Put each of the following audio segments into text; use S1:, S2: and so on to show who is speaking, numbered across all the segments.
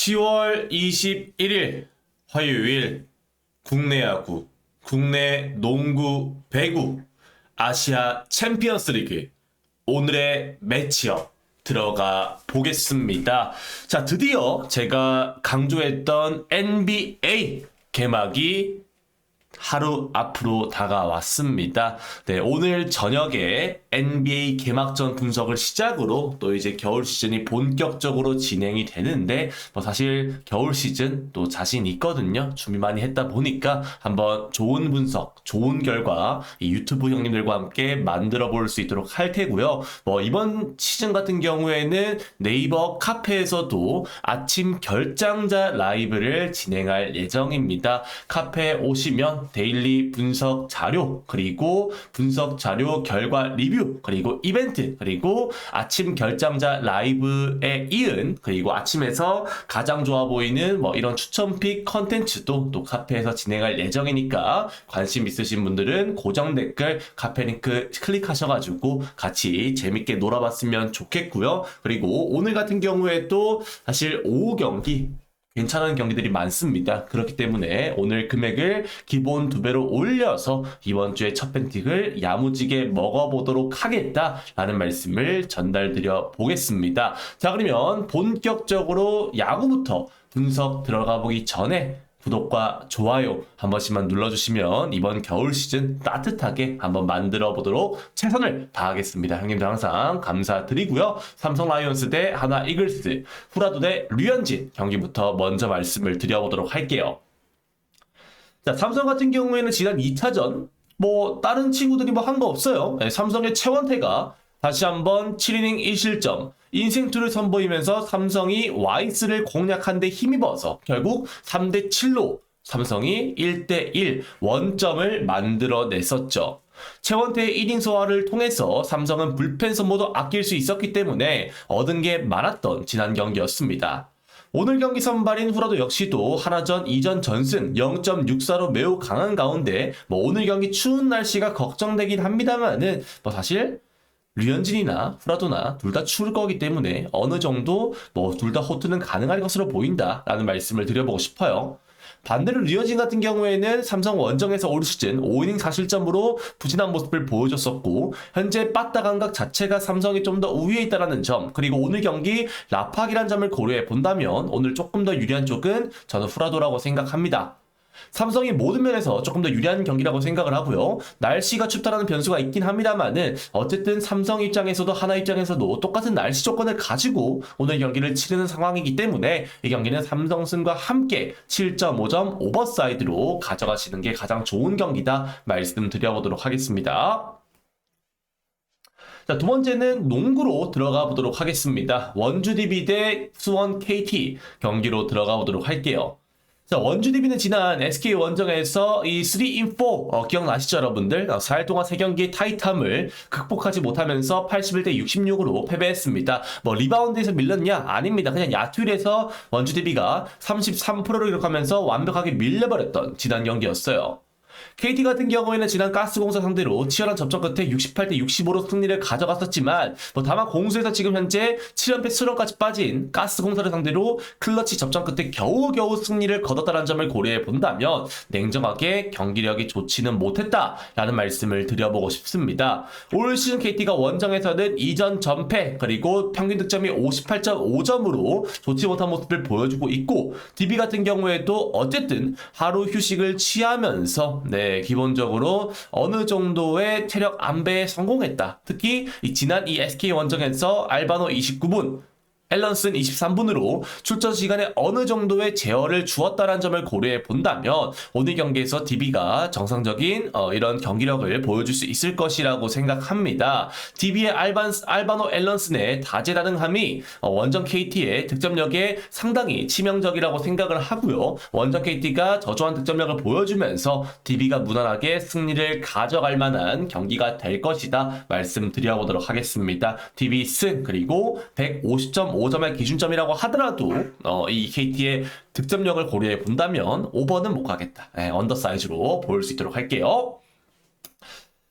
S1: 10월 21일 화요일 국내 야구, 국내 농구, 배구, 아시아 챔피언스 리그 오늘의 매치업 들어가 보겠습니다. 자, 드디어 제가 강조했던 NBA 개막이 하루 앞으로 다가왔습니다. 네, 오늘 저녁에 NBA 개막전 분석을 시작으로 또 이제 겨울 시즌이 본격적으로 진행이 되는데 뭐 사실 겨울 시즌 또 자신 있거든요. 준비 많이 했다 보니까 한번 좋은 분석, 좋은 결과 이 유튜브 형님들과 함께 만들어 볼 수 있도록 할 테고요. 뭐 이번 시즌 같은 경우에는 네이버 카페에서도 아침 결장자 라이브를 진행할 예정입니다. 카페에 오시면 데일리 분석 자료 그리고 분석 자료 결과 리뷰 그리고 이벤트 그리고 아침 결장자 라이브에 이은 그리고 아침에서 가장 좋아 보이는 뭐 이런 추천픽 컨텐츠도 또 카페에서 진행할 예정이니까 관심 있으신 분들은 고정 댓글 카페 링크 클릭하셔가지고 같이 재밌게 놀아봤으면 좋겠고요. 그리고 오늘 같은 경우에도 사실 오후 경기 괜찮은 경기들이 많습니다. 그렇기 때문에 오늘 금액을 기본 두 배로 올려서 이번 주에 첫 팬틱을 야무지게 먹어보도록 하겠다라는 말씀을 전달드려 보겠습니다. 자, 그러면 본격적으로 야구부터 분석 들어가 보기 전에 구독과 좋아요 한 번씩만 눌러주시면 이번 겨울 시즌 따뜻하게 한번 만들어 보도록 최선을 다하겠습니다. 형님들 항상 감사드리고요. 삼성 라이온스 대 하나 이글스, 후라도 대 류현진 경기부터 먼저 말씀을 드려보도록 할게요. 자, 삼성 같은 경우에는 지난 2차전 뭐 다른 친구들이 뭐 한 거 없어요. 네, 삼성의 최원태가 다시 한번 7이닝 1실점 인생투를 선보이면서 삼성이 와이스를 공략한 데 힘입어서 결국 3대 7로 삼성이 1대 1 원점을 만들어냈었죠. 최원태의 1인 소화를 통해서 삼성은 불펜 선모도 아낄 수 있었기 때문에 얻은 게 많았던 지난 경기였습니다. 오늘 경기 선발인 후라도 역시도 하나전 2전 전승 0.64로 매우 강한 가운데 뭐 오늘 경기 추운 날씨가 걱정되긴 합니다만은 뭐 사실 류현진이나 후라도나 둘 다 추울 거기 때문에 어느 정도 뭐 둘 다 호투는 가능할 것으로 보인다라는 말씀을 드려보고 싶어요. 반대로 류현진 같은 경우에는 삼성 원정에서 올 시즌 5이닝 4실점으로 부진한 모습을 보여줬었고 현재 빠따 감각 자체가 삼성이 좀 더 우위에 있다는 점 그리고 오늘 경기 라팍이란 점을 고려해 본다면 오늘 조금 더 유리한 쪽은 저는 후라도라고 생각합니다. 삼성이 모든 면에서 조금 더 유리한 경기라고 생각을 하고요. 날씨가 춥다라는 변수가 있긴 합니다만은 어쨌든 삼성 입장에서도 하나 입장에서도 똑같은 날씨 조건을 가지고 오늘 경기를 치르는 상황이기 때문에 이 경기는 삼성 승과 함께 7.5점 오버사이드로 가져가시는 게 가장 좋은 경기다 말씀드려보도록 하겠습니다. 자, 두 번째는 농구로 들어가 보도록 하겠습니다. 원주 DB 대 수원 KT 경기로 들어가 보도록 할게요. 자, 원주 DB는 지난 SK 원정에서 이 3in 4 어, 기억나시죠, 여러분들? 어, 4일 동안 3경기의 타이트함을 극복하지 못하면서 81대 66으로 패배했습니다. 뭐 리바운드에서 밀렸냐? 아닙니다. 그냥 야투일에서 원주 DB가 33%를 기록하면서 완벽하게 밀려버렸던 지난 경기였어요. KT 같은 경우에는 지난 가스공사 상대로 치열한 접전 끝에 68대 65로 승리를 가져갔었지만 뭐 다만 공수에서 지금 현재 7연패 수령까지 빠진 가스공사를 상대로 클러치 접전 끝에 겨우겨우 승리를 거뒀다는 점을 고려해 본다면 냉정하게 경기력이 좋지는 못했다라는 말씀을 드려보고 싶습니다. 올 시즌 KT가 원정에서는 2전 전패 그리고 평균 득점이 58.5점으로 좋지 못한 모습을 보여주고 있고 DB 같은 경우에도 어쨌든 하루 휴식을 취하면서 네, 기본적으로 어느 정도의 체력 안배에 성공했다. 특히 이 지난 이 SK 원정에서 알바노 29분, 앨런슨 23분으로 출전 시간에 어느 정도의 제어를 주었다는 점을 고려해 본다면 오늘 경기에서 DB가 정상적인 어, 이런 경기력을 보여줄 수 있을 것이라고 생각합니다. DB의 알반, 알바노 앨런슨의 다재다능함이 어, 원정 KT의 득점력에 상당히 치명적이라고 생각을 하고요. 원정 KT가 저조한 득점력을 보여주면서 DB가 무난하게 승리를 가져갈 만한 경기가 될 것이다 말씀드려보도록 하겠습니다. DB 승 그리고 150점 5점의 기준점이라고 하더라도 어, 이 KT의 득점력을 고려해 본다면 5번은 못 가겠다. 네, 언더 사이즈로 보일 수 있도록 할게요.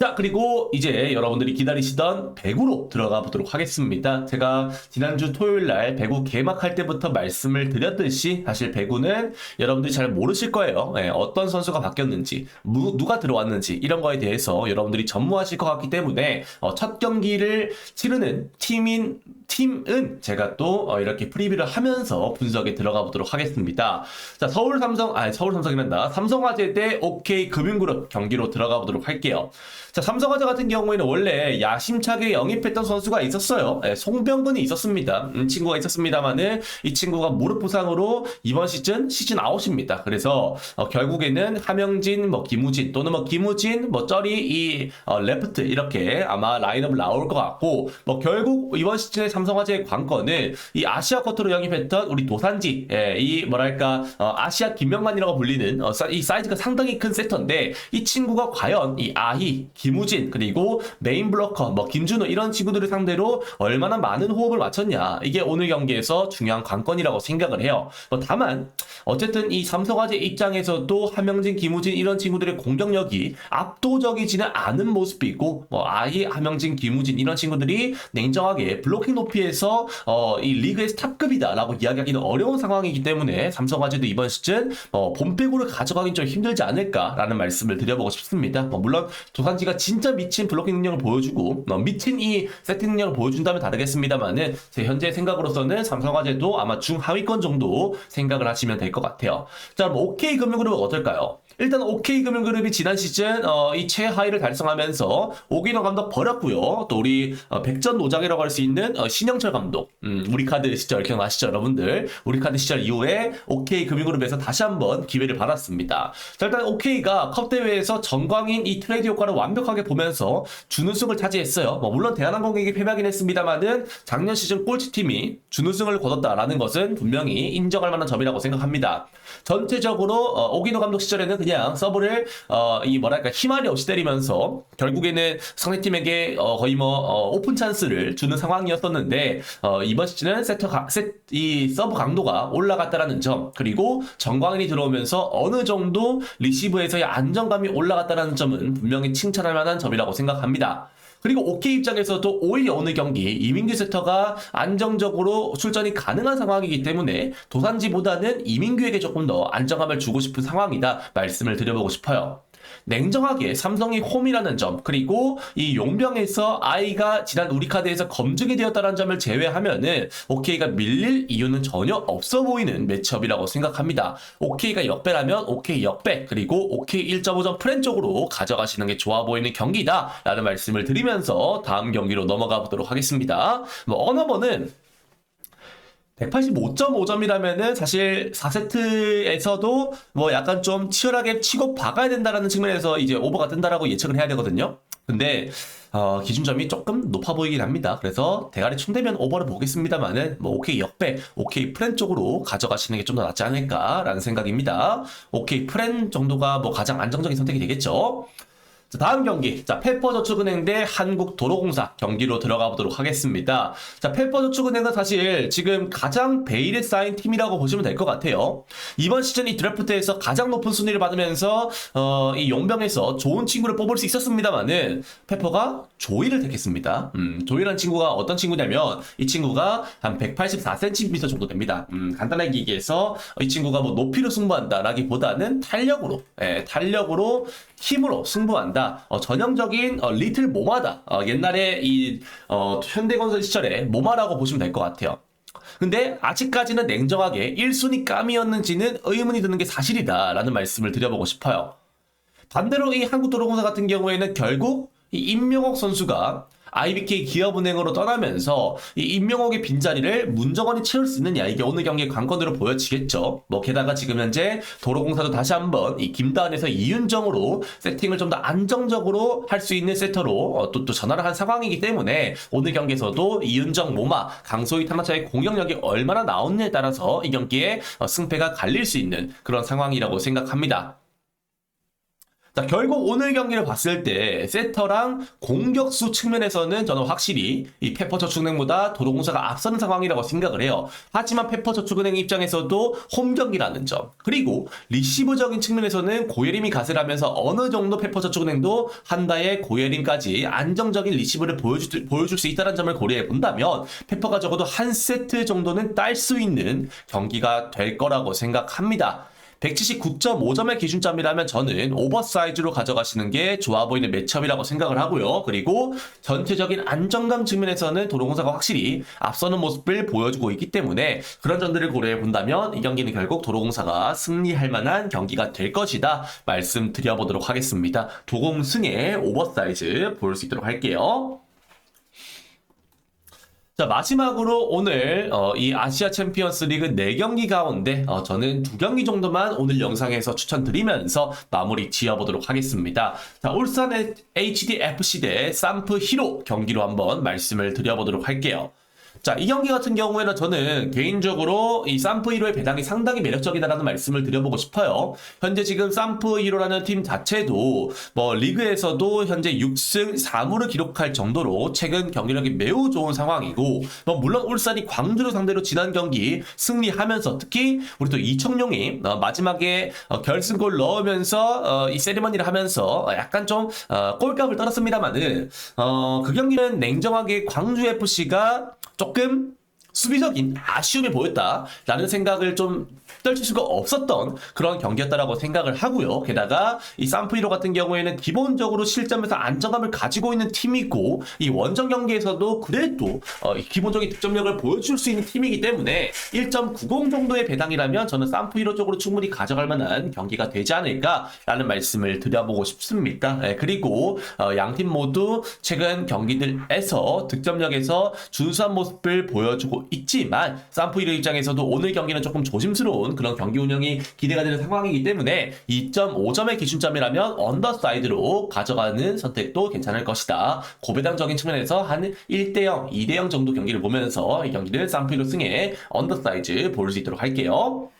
S1: 자, 그리고 이제 여러분들이 기다리시던 배구로 들어가 보도록 하겠습니다. 제가 지난주 토요일 날 배구 개막할 때부터 말씀을 드렸듯이 사실 배구는 여러분들이 잘 모르실 거예요. 예, 어떤 선수가 바뀌었는지, 무- 누가 들어왔는지 이런 거에 대해서 여러분들이 전무하실 것 같기 때문에 어, 첫 경기를 치르는 팀인 팀은 제가 또 어, 이렇게 프리뷰를 하면서 분석에 들어가 보도록 하겠습니다. 자, 서울 삼성, 아니 서울 삼성이란다. 삼성화재 대 OK 금융그룹 경기로 들어가 보도록 할게요. 자, 삼성화재 같은 경우에는 원래 야심차게 영입했던 선수가 있었어요. 예, 송병근이 있었습니다. 음, 친구가 있었습니다만은 이 친구가 무릎 부상으로 이번 시즌 시즌 아웃입니다. 그래서 어, 결국에는 하명진, 뭐 김우진 또는 뭐 김우진, 뭐 쩌리 이 어, 레프트 이렇게 아마 라인업을 나올 것 같고 뭐 결국 이번 시즌에 삼성화재의 관건은 이 아시아 쿼터로 영입했던 우리 도산지 예, 이 뭐랄까 어, 아시아 김명만이라고 불리는 어, 사- 이 사이즈가 상당히 큰 세터인데 이 친구가 과연 이 아희, 김우진 그리고 메인 블로커 뭐 김준호 이런 친구들을 상대로 얼마나 많은 호흡을 맞췄냐 이게 오늘 경기에서 중요한 관건이라고 생각을 해요. 뭐 다만 어쨌든 이 삼성화재 입장에서도 하명진, 김우진 이런 친구들의 공격력이 압도적이지는 않은 모습이 있고 뭐 아예 하명진, 김우진 이런 친구들이 냉정하게 블로킹 높이에서 어, 이 리그에서 탑급이다라고 이야기하기는 어려운 상황이기 때문에 삼성화재도 이번 시즌 어, 봄배구를 가져가긴 좀 힘들지 않을까라는 말씀을 드려보고 싶습니다. 뭐 물론 도산지가 진짜 미친 블로킹 능력을 보여주고 어, 미친 이 세팅 능력을 보여준다면 다르겠습니다만은 제 현재 생각으로서는 삼성화재도 아마 중하위권 정도 생각을 하시면 될 것 같아요. 자, 그럼 OK 금융그룹은 어떨까요? 일단 OK 금융그룹이 지난 시즌 어, 이 최하위를 달성하면서 오기노 감독 버렸고요. 또 우리 어, 백전 노장이라고 할 수 있는 어, 신영철 감독, 음, 우리 카드 시절 기억나시죠, 여러분들? 우리 카드 시절 이후에 OK 금융그룹에서 다시 한번 기회를 받았습니다. 자, 일단 OK가 컵 대회에서 정광인 이 트레이드 효과를 완벽하게 보면서 준우승을 차지했어요. 뭐 물론 대한항공에게 패배하긴 했습니다만은 작년 시즌 꼴찌팀이 준우승을 거뒀다라는 것은 분명히 인정할 만한 점이라고 생각합니다. 전체적으로 어, 오기노 감독 시절에는 그냥 서브를 어, 이 뭐랄까 희말이 없이 때리면서 결국에는 상대팀에게 어, 거의 뭐 어, 오픈 찬스를 주는 상황이었었는데 어, 이번 시즌은 세터 가, 세, 이 서브 강도가 올라갔다라는 점 그리고 정광인이 들어오면서 어느 정도 리시브에서의 안정감이 올라갔다라는 점은 분명히 칭찬할 만한 점이라고 생각합니다. 그리고 OK 입장에서도 오히려 오늘 경기 이민규 세터가 안정적으로 출전이 가능한 상황이기 때문에 도산지보다는 이민규에게 조금 더 안정감을 주고 싶은 상황이다 말씀을 드려보고 싶어요. 냉정하게 삼성이 홈이라는 점 그리고 이 용병에서 아이가 지난 우리 카드에서 검증이 되었다는 점을 제외하면은 OK가 밀릴 이유는 전혀 없어 보이는 매치업이라고 생각합니다. OK가 역배라면 OK 역배 그리고 OK 1.5점 프렌 쪽으로 가져가시는 게 좋아 보이는 경기다 라는 말씀을 드리면서 다음 경기로 넘어가 보도록 하겠습니다. 뭐 언어버는 185.5점이라면은 사실 4세트에서도 뭐 약간 좀 치열하게 치고 박아야 된다라는 측면에서 이제 오버가 뜬다라고 예측을 해야 되거든요. 근데 어, 기준점이 조금 높아 보이긴 합니다. 그래서 대가리 충되면 오버를 보겠습니다만은 뭐 오케이 역배, 오케이 프렌 쪽으로 가져가시는 게 좀 더 낫지 않을까라는 생각입니다. 오케이 프렌 정도가 뭐 가장 안정적인 선택이 되겠죠. 자, 다음 경기. 자, 페퍼저축은행 대 한국도로공사 경기로 들어가 보도록 하겠습니다. 자, 페퍼저축은행은 사실 지금 가장 베일에 쌓인 팀이라고 보시면 될 것 같아요. 이번 시즌 이 드래프트에서 가장 높은 순위를 받으면서 어, 이 용병에서 좋은 친구를 뽑을 수 있었습니다만은 페퍼가 조이를 택했습니다. 음, 조이라는 친구가 어떤 친구냐면 이 친구가 한 184cm 정도 됩니다. 음, 간단하게 얘기해서 이 친구가 뭐 높이로 승부한다라기보다는 탄력으로, 예, 탄력으로 힘으로 승부한다. 어, 전형적인 어, 리틀 모마다. 어, 옛날에 이 어, 현대건설 시절에 모마라고 보시면 될 것 같아요. 근데 아직까지는 냉정하게 1순위 감이었는지는 의문이 드는 게 사실이다라는 말씀을 드려보고 싶어요. 반대로 이 한국도로공사 같은 경우에는 결국 이 임명옥 선수가 IBK 기업은행으로 떠나면서 이 임명옥의 빈자리를 문정원이 채울 수 있느냐 이게 오늘 경기의 관건으로 보여지겠죠. 뭐 게다가 지금 현재 도로공사도 다시 한번 이 김다은에서 이윤정으로 세팅을 좀 더 안정적으로 할 수 있는 세터로 어, 또, 또 전환을 한 상황이기 때문에 오늘 경기에서도 이윤정 모마 강소희 타마차의 공격력이 얼마나 나오느냐에 따라서 이 경기에 어, 승패가 갈릴 수 있는 그런 상황이라고 생각합니다. 자, 결국 오늘 경기를 봤을 때 세터랑 공격수 측면에서는 저는 확실히 이 페퍼저축은행보다 도로공사가 앞서는 상황이라고 생각을 해요. 하지만 페퍼저축은행 입장에서도 홈 경기라는 점 그리고 리시브적인 측면에서는 고예림이 가세하면서 어느 정도 페퍼저축은행도 한다의 고예림까지 안정적인 리시브를 보여줄, 보여줄 수 있다는 점을 고려해 본다면 페퍼가 적어도 한 세트 정도는 딸 수 있는 경기가 될 거라고 생각합니다. 179.5점의 기준점이라면 저는 오버사이즈로 가져가시는 게 좋아 보이는 매첩이라고 생각을 하고요. 그리고 전체적인 안정감 측면에서는 도로공사가 확실히 앞서는 모습을 보여주고 있기 때문에 그런 점들을 고려해 본다면 이 경기는 결국 도로공사가 승리할 만한 경기가 될 것이다 말씀드려보도록 하겠습니다. 도공승의 오버사이즈 볼 수 있도록 할게요. 자 마지막으로 오늘 어, 이 아시아 챔피언스 리그 4경기 가운데 어, 저는 2경기 정도만 오늘 영상에서 추천드리면서 마무리 지어보도록 하겠습니다. 자 울산 HDFC 대 산프 히로 경기로 한번 말씀을 드려보도록 할게요. 자, 이 경기 같은 경우에는 저는 개인적으로 이 산프 1호의 배당이 상당히 매력적이다라는 말씀을 드려보고 싶어요. 현재 지금 산프 1호라는 팀 자체도 뭐 리그에서도 현재 6승 4무를 기록할 정도로 최근 경기력이 매우 좋은 상황이고 뭐 물론 울산이 광주를 상대로 지난 경기 승리하면서 특히 우리 또 이청용이 어, 마지막에 어, 결승골 넣으면서 어, 이 세리머니를 하면서 약간 좀 어, 꼴값을 떨었습니다만은 어, 그 경기는 냉정하게 광주 FC가 조금 수비적인 아쉬움이 보였다라는 생각을 좀 떨칠 수가 없었던 그런 경기였다라고 생각을 하고요. 게다가 이 산프이로 같은 경우에는 기본적으로 실점에서 안정감을 가지고 있는 팀이고 이 원정 경기에서도 그래도 어, 이 기본적인 득점력을 보여줄 수 있는 팀이기 때문에 1.90 정도의 배당이라면 저는 산프이로 쪽으로 충분히 가져갈 만한 경기가 되지 않을까라는 말씀을 드려보고 싶습니다. 예, 그리고 어, 양팀 모두 최근 경기들에서 득점력에서 준수한 모습을 보여주고 있지만 산프이로 입장에서도 오늘 경기는 조금 조심스러운 그런 경기 운영이 기대가 되는 상황이기 때문에 2.5점의 기준점이라면 언더사이드로 가져가는 선택도 괜찮을 것이다. 고배당적인 측면에서 한 1대0, 2대0 정도 경기를 보면서 이 경기를 산프이로 승에 언더사이즈 볼 수 있도록 할게요.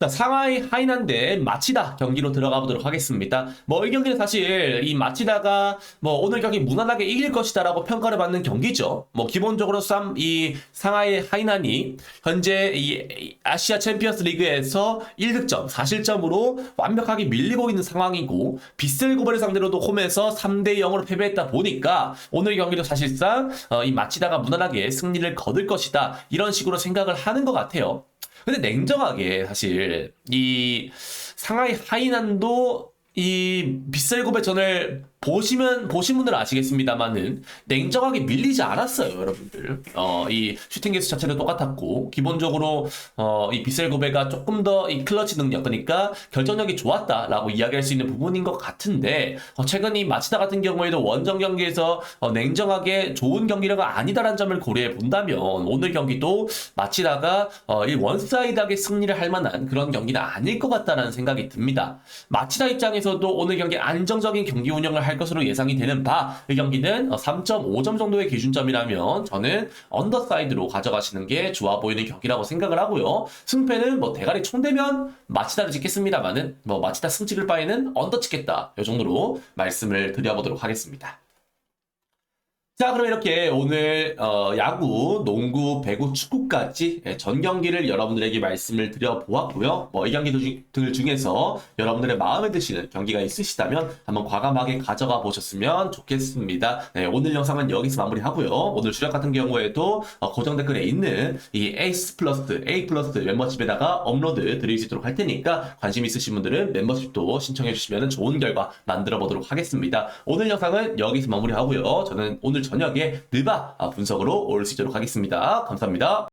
S1: 자, 상하이 하이난 대 마치다 경기로 들어가 보도록 하겠습니다. 뭐 이 경기는 사실 이 마치다가 뭐 오늘 경기 무난하게 이길 것이다라고 평가를 받는 경기죠. 뭐 기본적으로 쌈 이 상하이 하이난이 현재 이 아시아 챔피언스 리그에서 1득점 4실점으로 완벽하게 밀리고 있는 상황이고 비셀고베를 상대로도 홈에서 3대 0으로 패배했다 보니까 오늘 경기도 사실상 어, 이 마치다가 무난하게 승리를 거둘 것이다 이런 식으로 생각을 하는 것 같아요. 근데 냉정하게 사실 이 상하이 하이난도 이 빗셀고베 전을 보시면 보신 분들은 아시겠습니다만은 냉정하게 밀리지 않았어요, 여러분들. 어, 이 슈팅 개수 자체도 똑같았고 기본적으로 어, 이 빗셀고베가 조금 더 이 클러치 능력 그러니까 결정력이 좋았다라고 이야기할 수 있는 부분인 것 같은데 어, 최근 이 마치다 같은 경우에도 원정 경기에서 어, 냉정하게 좋은 경기력가 아니다라는 점을 고려해 본다면 오늘 경기도 마치다가 어, 이 원사이드하게 승리를 할 만한 그런 경기는 아닐 것 같다라는 생각이 듭니다. 마치다 입장에서도 오늘 경기 안정적인 경기 운영을 할 것으로 예상이 되는 바 이 경기는 3.5점 정도의 기준점이라면 저는 언더사이드로 가져가시는 게 좋아 보이는 경기라고 생각을 하고요. 승패는 뭐 대가리 총대면 마치다를 찍겠습니다만은 뭐 마치다 승 찍을 바에는 언더 찍겠다 이 정도로 말씀을 드려보도록 하겠습니다. 자, 그럼 이렇게 오늘 어, 야구, 농구, 배구, 축구까지 예, 전 경기를 여러분들에게 말씀을 드려보았고요. 뭐 이 경기들 중에서 여러분들의 마음에 드시는 경기가 있으시다면 한번 과감하게 가져가 보셨으면 좋겠습니다. 네, 오늘 영상은 여기서 마무리하고요. 오늘 주력 같은 경우에도 어, 고정 댓글에 있는 이 에이스 플러스, A 플러스 멤버십에다가 업로드 드릴 수 있도록 할 테니까 관심 있으신 분들은 멤버십도 신청해 주시면 좋은 결과 만들어 보도록 하겠습니다. 오늘 영상은 여기서 마무리하고요. 저는 오늘 저녁에 느바 분석으로 올 수 있도록 하겠습니다. 감사합니다.